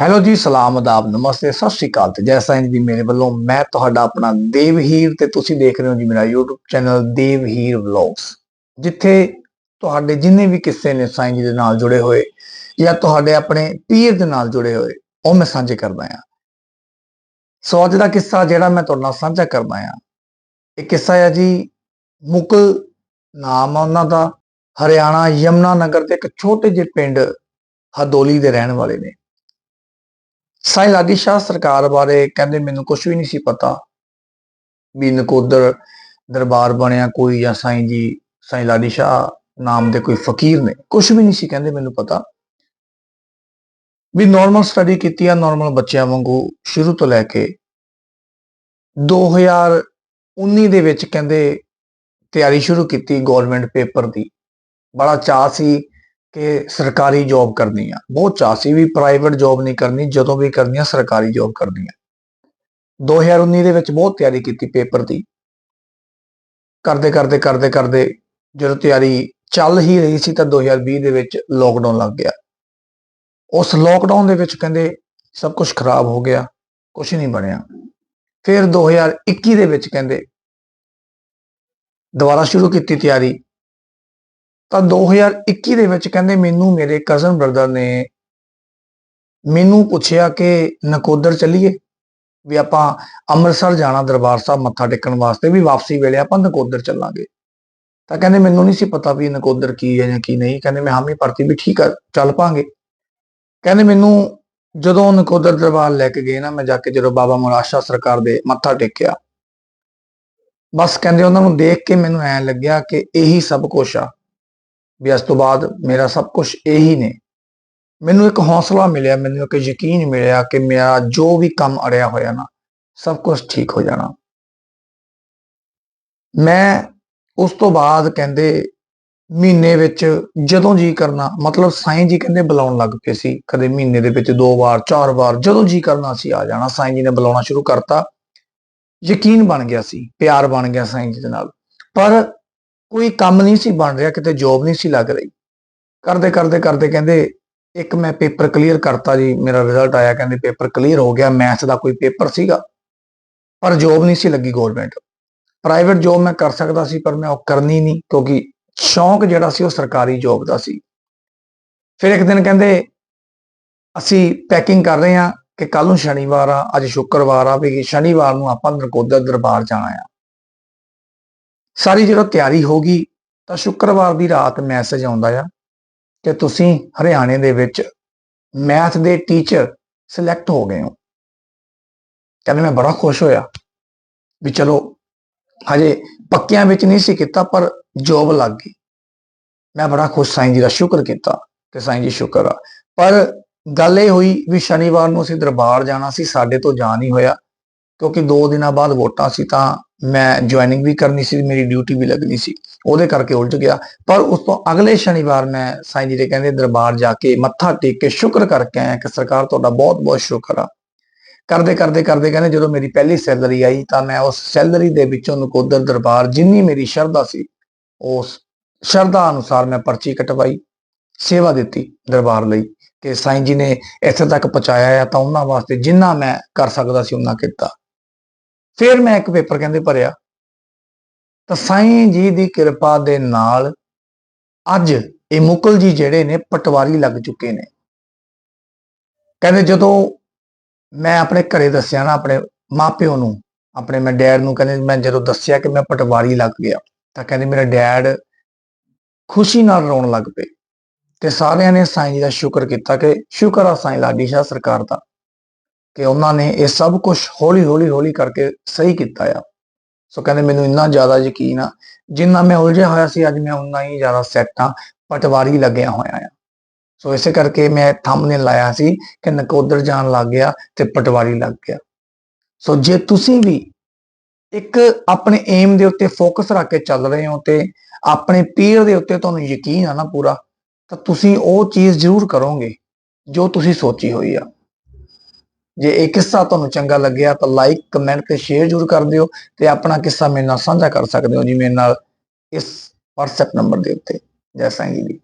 Hello ਜੀ, ਸਲਾਮ ਆਦਾਬ, ਨਮਸਤੇ, ਸਤਿ ਸ਼੍ਰੀ ਅਕਾਲ ਤੇ ਜੈ ਸਾਈਂ ਜੀ ਮੇਰੇ ਵੱਲੋਂ ਮੈਂ ਤੁਹਾਡਾ ਆਪਣਾ ਦੇਵਹੀਰ ਤੇ ਤੁਸੀਂ ਦੇਖ ਰਹੇ ਹੋ ਜੀ ਮੇਰਾ YouTube ਚੈਨਲ ਦੇਵਹੀਰ ਵਲੌਗਸ ਜਿੱਥੇ ਤੁਹਾਡੇ ਜਿੰਨੇ ਵੀ ਕਿੱਸੇ ਨੇ ਸਾਈਂ ਜੀ ਦੇ ਨਾਲ ਜੁੜੇ ਹੋਏ ਜਾਂ ਤੁਹਾਡੇ ਆਪਣੇ ਪੀਰ ਦੇ ਨਾਲ ਜੁੜੇ ਹੋਏ, ਉਹ ਮੈਂ ਸਾਂਝੇ ਕਰਦਾ ਹਾਂ। ਸੋ ਅੱਜ ਦਾ ਕਿੱਸਾ ਜਿਹੜਾ ਮੈਂ ਤੁਹਾਡੇ ਨਾਲ ਸਾਂਝਾ ਕਰਦਾ ਹਾਂ, ਇਹ ਕਿੱਸਾ ਹੈ ਜੀ ਮੁਕਲ ਨਾਮ ਆ ਉਹਨਾਂ ਦਾ, ਹਰਿਆਣਾ ਯਮਨਾ ਨਗਰ ਦੇ ਇੱਕ ਛੋਟੇ ਜਿਹੇ ਪਿੰਡ ਹਦੋਲੀ ਦੇ ਰਹਿਣ ਵਾਲੇ ਨੇ। ਸਾਈ ਲਾਡੀ ਸ਼ਾਹ ਸਰਕਾਰ ਬਾਰੇ ਕਹਿੰਦੇ ਮੈਨੂੰ ਕੁਝ ਵੀ ਨਹੀਂ ਸੀ ਪਤਾ ਵੀ ਨਕੋਦਰ ਦਰਬਾਰ ਬਣਿਆ ਕੋਈ ਜਾਂ ਸਾਈਂ ਜੀ, ਸਾਈਂ ਲਾਡੀ ਸ਼ਾਹ ਨਾਮ ਦੇ ਕੋਈ ਫਕੀਰ ਨੇ ਕੁਝ ਵੀ ਨਹੀਂ ਸੀ ਕਹਿੰਦੇ ਮੈਨੂੰ ਪਤਾ। ਵੀ ਨਾਰਮਲ ਸਟੱਡੀ ਕੀਤੀ ਆ ਨਾਰਮਲ ਬੱਚਿਆਂ ਵਾਂਗੂ ਸ਼ੁਰੂ ਤੋਂ ਲੈ ਕੇ 2019 ਦੇ ਵਿੱਚ ਕਹਿੰਦੇ ਤਿਆਰੀ ਸ਼ੁਰੂ ਕੀਤੀ ਗਵਰਨਮੈਂਟ ਪੇਪਰ ਦੀ। ਬੜਾ ਚਾਅ ਸੀ ਕਿ ਸਰਕਾਰੀ ਜੌਬ ਕਰਨੀ ਆ। ਬਹੁਤ ਚਾਅ ਸੀ ਵੀ ਪ੍ਰਾਈਵੇਟ ਜੌਬ ਨਹੀਂ ਕਰਨੀ, ਜਦੋਂ ਵੀ ਕਰਨੀ ਆ ਸਰਕਾਰੀ ਜੌਬ ਕਰਨੀ ਆ। 2019 ਦੇ ਵਿੱਚ ਬਹੁਤ ਤਿਆਰੀ ਕੀਤੀ ਪੇਪਰ ਦੀ। ਕਰਦੇ ਕਰਦੇ ਕਰਦੇ ਕਰਦੇ ਜਦੋਂ ਤਿਆਰੀ ਚੱਲ ਹੀ ਰਹੀ ਸੀ ਤਾਂ 2020 ਦੇ ਵਿੱਚ ਲੋਕਡਾਊਨ ਲੱਗ ਗਿਆ। ਉਸ ਲੋਕਡਾਊਨ ਦੇ ਵਿੱਚ ਕਹਿੰਦੇ ਸਭ ਕੁਝ ਖਰਾਬ ਹੋ ਗਿਆ ਕੁਝ ਨਹੀਂ ਬਣਿਆ। ਫਿਰ 2021 ਦੇ ਵਿੱਚ ਕਹਿੰਦੇ ਦੁਬਾਰਾ ਸ਼ੁਰੂ ਕੀਤੀ ਤਿਆਰੀ। ਤਾਂ 2021 ਦੇ ਵਿੱਚ ਕਹਿੰਦੇ ਮੈਨੂੰ ਮੇਰੇ ਕਜ਼ਨ ਬ੍ਰਦਰ ਨੇ ਮੈਨੂੰ ਪੁੱਛਿਆ ਕਿ ਨਕੋਦਰ ਚੱਲੀਏ? ਵੀ ਆਪਾਂ ਅੰਮ੍ਰਿਤਸਰ ਜਾਣਾ ਦਰਬਾਰ ਸਾਹਿਬ ਮੱਥਾ ਟੇਕਣ ਵਾਸਤੇ, ਵੀ ਵਾਪਸੀ ਵੇਲੇ ਆਪਾਂ ਨਕੋਦਰ ਚੱਲਾਂਗੇ। ਤਾਂ ਕਹਿੰਦੇ ਮੈਨੂੰ ਨਹੀਂ ਸੀ ਪਤਾ ਵੀ ਨਕੋਦਰ ਕੀ ਹੈ ਜਾਂ ਕੀ ਨਹੀਂ। ਕਹਿੰਦੇ ਮੈਂ ਹਾਮੀ ਭਰਤੀ ਵੀ ਠੀਕ ਆ, ਚੱਲ ਪਾਂਗੇ। ਕਹਿੰਦੇ ਮੈਨੂੰ ਜਦੋਂ ਨਕੋਦਰ ਦਰਬਾਰ ਲੈ ਕੇ ਗਏ ਨਾ, ਮੈਂ ਜਾ ਕੇ ਜਦੋਂ ਬਾਬਾ ਮੁਰਾਸ਼ਾ ਸਰਕਾਰ ਦੇ ਮੱਥਾ ਟੇਕਿਆ, ਬਸ ਕਹਿੰਦੇ ਉਹਨਾਂ ਨੂੰ ਦੇਖ ਕੇ ਮੈਨੂੰ ਐ ਲੱਗਿਆ ਕਿ ਇਹੀ ਸਭ ਕੁਝ ਆ। ਵੀ ਇਸ ਤੋਂ ਬਾਅਦ ਮੇਰਾ ਸਭ ਕੁਝ ਇਹੀ ਨੇ। ਮੈਨੂੰ ਇੱਕ ਹੌਸਲਾ ਮਿਲਿਆ, ਮੈਨੂੰ ਇੱਕ ਯਕੀਨ ਮਿਲਿਆ ਕਿ ਮੇਰਾ ਜੋ ਵੀ ਕੰਮ ਅੜਿਆ ਹੋਇਆ ਨਾ, ਸਭ ਕੁਝ ਠੀਕ ਹੋ ਜਾਣਾ। ਮੈਂ ਉਸ ਤੋਂ ਬਾਅਦ ਕਹਿੰਦੇ ਮਹੀਨੇ ਵਿੱਚ ਜਦੋਂ ਜੀ ਕਰਨਾ, ਮਤਲਬ ਸਾਈਂ ਜੀ ਕਹਿੰਦੇ ਬੁਲਾਉਣ ਲੱਗ ਪਏ ਸੀ। ਕਦੇ ਮਹੀਨੇ ਦੇ ਵਿੱਚ ਦੋ ਵਾਰ, ਚਾਰ ਵਾਰ, ਜਦੋਂ ਜੀ ਕਰਨਾ ਸੀ ਆ ਜਾਣਾ, ਸਾਈਂ ਜੀ ਨੇ ਬੁਲਾਉਣਾ ਸ਼ੁਰੂ ਕਰਤਾ। ਯਕੀਨ ਬਣ ਗਿਆ ਸੀ, ਪਿਆਰ ਬਣ ਗਿਆ ਸਾਈਂ ਜੀ ਦੇ ਨਾਲ। ਪਰ ਕੋਈ ਕੰਮ ਨਹੀਂ ਸੀ ਬਣ ਰਿਹਾ, ਕਿਤੇ ਜੋਬ ਨਹੀਂ ਸੀ ਲੱਗ ਰਹੀ। ਕਰਦੇ ਕਰਦੇ ਕਰਦੇ ਕਹਿੰਦੇ, ਇੱਕ ਮੈਂ ਪੇਪਰ ਕਲੀਅਰ ਕਰਤਾ ਜੀ, ਮੇਰਾ ਰਿਜ਼ਲਟ ਆਇਆ, ਕਹਿੰਦੇ ਪੇਪਰ ਕਲੀਅਰ ਹੋ ਗਿਆ ਮੈਥ ਦਾ ਕੋਈ ਪੇਪਰ ਸੀਗਾ, ਪਰ ਜੋਬ ਨਹੀਂ ਸੀ ਲੱਗੀ ਗਵਰਨਮੈਂਟ ਪ੍ਰਾਈਵੇਟ ਜੋਬ ਮੈਂ ਕਰ ਸਕਦਾ ਸੀ, ਪਰ ਮੈਂ ਉਹ ਕਰਨੀ ਨਹੀਂ, ਕਿਉਂਕਿ ਸ਼ੌਂਕ ਜਿਹੜਾ ਸੀ ਉਹ ਸਰਕਾਰੀ ਜੋਬ ਦਾ ਸੀ। ਫਿਰ ਇੱਕ ਦਿਨ ਕਹਿੰਦੇ, ਅਸੀਂ ਪੈਕਿੰਗ ਕਰ ਰਹੇ ਹਾਂ ਕਿ ਕੱਲ ਨੂੰ ਸ਼ਨੀਵਾਰ ਆ, ਅੱਜ ਸ਼ੁੱਕਰਵਾਰ ਆ, ਵੀ ਸ਼ਨੀਵਾਰ ਨੂੰ ਆਪਾਂ ਨਰਕੋਦਰ ਦਰਬਾਰ ਜਾਣਾ ਆ। ਸਾਰੀ ਜਦੋਂ ਤਿਆਰੀ ਹੋ ਗਈ ਤਾਂ ਸ਼ੁੱਕਰਵਾਰ ਦੀ ਰਾਤ ਮੈਸੇਜ ਆਉਂਦਾ ਆ ਕਿ ਤੁਸੀਂ ਹਰਿਆਣੇ ਦੇ ਵਿੱਚ ਮੈਥ ਦੇ ਟੀਚਰ ਸਿਲੈਕਟ ਹੋ ਗਏ ਹੋ। ਕਹਿੰਦੇ ਮੈਂ ਬੜਾ ਖੁਸ਼ ਹੋਇਆ ਵੀ ਚਲੋ, ਹਜੇ ਪੱਕਿਆਂ ਵਿੱਚ ਨਹੀਂ ਸੀ ਕੀਤਾ, ਪਰ ਜੋਬ ਲੱਗ ਗਈ। ਮੈਂ ਬੜਾ ਖੁਸ਼, ਸਾਈਂ ਜੀ ਦਾ ਸ਼ੁਕਰ ਕੀਤਾ ਕਿ ਸਾਈਂ ਜੀ ਸ਼ੁਕਰ ਆ। ਪਰ ਗੱਲ ਇਹ ਹੋਈ ਵੀ ਸ਼ਨੀਵਾਰ ਨੂੰ ਅਸੀਂ ਦਰਬਾਰ ਜਾਣਾ ਸੀ, ਸਾਡੇ ਤੋਂ ਜਾ ਨਹੀਂ ਹੋਇਆ, ਕਿਉਂਕਿ 2 ਦਿਨਾਂ ਬਾਅਦ ਵੋਟਾਂ ਸੀ ਤਾਂ ਮੈਂ ਜੁਆਇਨਿੰਗ ਵੀ ਕਰਨੀ ਸੀ, ਮੇਰੀ ਡਿਊਟੀ ਵੀ ਲੱਗਣੀ ਸੀ, ਉਹਦੇ ਕਰਕੇ ਉਲਝ ਗਿਆ। ਪਰ ਉਸ ਤੋਂ ਅਗਲੇ ਸ਼ਨੀਵਾਰ ਮੈਂ ਸਾਈਂ ਜੀ ਦੇ ਕਹਿੰਦੇ ਦਰਬਾਰ ਜਾ ਕੇ ਮੱਥਾ ਟੇਕ ਕੇ ਸ਼ੁਕਰ ਕਰਕੇ ਆਇਆ ਕਿ ਸਰਕਾਰ ਤੁਹਾਡਾ ਬਹੁਤ ਬਹੁਤ ਸ਼ੁਕਰ ਆ। ਕਰਦੇ ਕਰਦੇ ਕਰਦੇ ਕਹਿੰਦੇ ਜਦੋਂ ਮੇਰੀ ਪਹਿਲੀ ਸੈਲਰੀ ਆਈ ਤਾਂ ਮੈਂ ਉਸ ਸੈਲਰੀ ਦੇ ਵਿੱਚੋਂ ਨਕੋਦਰ ਦਰਬਾਰ ਜਿੰਨੀ ਮੇਰੀ ਸ਼ਰਧਾ ਸੀ, ਉਸ ਸ਼ਰਧਾ ਅਨੁਸਾਰ ਮੈਂ ਪਰਚੀ ਕਟਵਾਈ, ਸੇਵਾ ਦਿੱਤੀ ਦਰਬਾਰ ਲਈ ਕਿ ਸਾਈਂ ਜੀ ਨੇ ਇੱਥੇ ਤੱਕ ਪਹੁੰਚਾਇਆ ਆ ਤਾਂ ਉਹਨਾਂ ਵਾਸਤੇ ਜਿੰਨਾ ਮੈਂ ਕਰ ਸਕਦਾ ਸੀ, ਉਹਨਾਂ ਕੀਤਾ। ਫਿਰ ਮੈਂ ਇੱਕ ਪੇਪਰ ਕਹਿੰਦੇ ਭਰਿਆ, ਤਾਂ ਸਾਈਂ ਜੀ ਦੀ ਕਿਰਪਾ ਦੇ ਨਾਲ ਅੱਜ ਇਹ ਮੁਕਲ ਜੀ ਜਿਹੜੇ ਨੇ ਪਟਵਾਰੀ ਲੱਗ ਚੁੱਕੇ ਨੇ। ਕਹਿੰਦੇ ਜਦੋਂ ਮੈਂ ਆਪਣੇ ਘਰੇ ਦੱਸਿਆ ਨਾ ਆਪਣੇ ਮਾਪਿਓ ਨੂੰ, ਆਪਣੇ ਮੈਂ ਡੈਡ ਨੂੰ ਕਹਿੰਦੇ ਮੈਂ ਜਦੋਂ ਦੱਸਿਆ ਕਿ ਮੈਂ ਪਟਵਾਰੀ ਲੱਗ ਗਿਆ, ਤਾਂ ਕਹਿੰਦੇ ਮੇਰਾ ਡੈਡ ਖੁਸ਼ੀ ਨਾਲ ਰੋਣ ਲੱਗ ਪਏ ਤੇ ਸਾਰਿਆਂ ਨੇ ਸਾਈਂ ਜੀ ਦਾ ਸ਼ੁਕਰ ਕੀਤਾ ਕਿ ਸ਼ੁਕਰ ਆ ਸਾਈਂ ਲਾਡੀ ਸ਼ਾਹ ਸਰਕਾਰ ਦਾ। ਕਿ ਉਹਨਾਂ ਨੇ ਇਹ ਸਭ ਕੁਝ ਹੌਲੀ ਹੌਲੀ ਹੌਲੀ ਕਰਕੇ ਸਹੀ ਕੀਤਾ ਆ। ਸੋ ਕਹਿੰਦੇ ਮੈਨੂੰ ਇੰਨਾ ਜ਼ਿਆਦਾ ਯਕੀਨ ਆ, ਜਿੰਨਾ ਮੈਂ ਉਲਝਿਆ ਹੋਇਆ ਸੀ, ਅੱਜ ਮੈਂ ਉਨਾ ਹੀ ਜ਼ਿਆਦਾ ਸੈੱਟ ਆ ਪਟਵਾਰੀ ਲੱਗਿਆ ਹੋਇਆ ਆ। ਸੋ ਇਸੇ ਕਰਕੇ ਮੈਂ ਥੰਬਨੇਲ ਲਾਇਆ ਸੀ ਕਿ ਨਕੋਦਰ ਜਾਣ ਲੱਗ ਗਿਆ ਤੇ ਪਟਵਾਰੀ ਲੱਗ ਗਿਆ। ਸੋ ਜੇ ਤੁਸੀਂ ਵੀ ਇੱਕ ਆਪਣੇ ਏਮ ਦੇ ਉੱਤੇ ਫੋਕਸ ਰੱਖ ਕੇ ਚੱਲ ਰਹੇ ਹੋ ਤੇ ਆਪਣੇ ਪੀਰ ਦੇ ਉੱਤੇ ਤੁਹਾਨੂੰ ਯਕੀਨ ਆ ਨਾ ਪੂਰਾ, ਤਾਂ ਤੁਸੀਂ ਉਹ ਚੀਜ਼ ਜ਼ਰੂਰ ਕਰੋਗੇ ਜੋ ਤੁਸੀਂ ਸੋਚੀ ਹੋਈ ਆ। ਜੇ ਇਹ ਕਿੱਸਾ ਤੁਹਾਨੂੰ ਚੰਗਾ ਲੱਗਿਆ ਤਾਂ ਲਾਈਕ ਕਮੈਂਟ ਤੇ ਸ਼ੇਅਰ ਜ਼ਰੂਰ ਕਰ ਦਿਓ ਤੇ ਆਪਣਾ ਕਿੱਸਾ ਮੇਰੇ ਨਾਲ ਸਾਂਝਾ ਕਰ ਸਕਦੇ ਹੋ ਜੀ ਮੇਰੇ ਨਾਲ ਇਸ WhatsApp ਨੰਬਰ ਦੇ ਉੱਤੇ, ਜੈ ਸਾਈਂ ਜੀ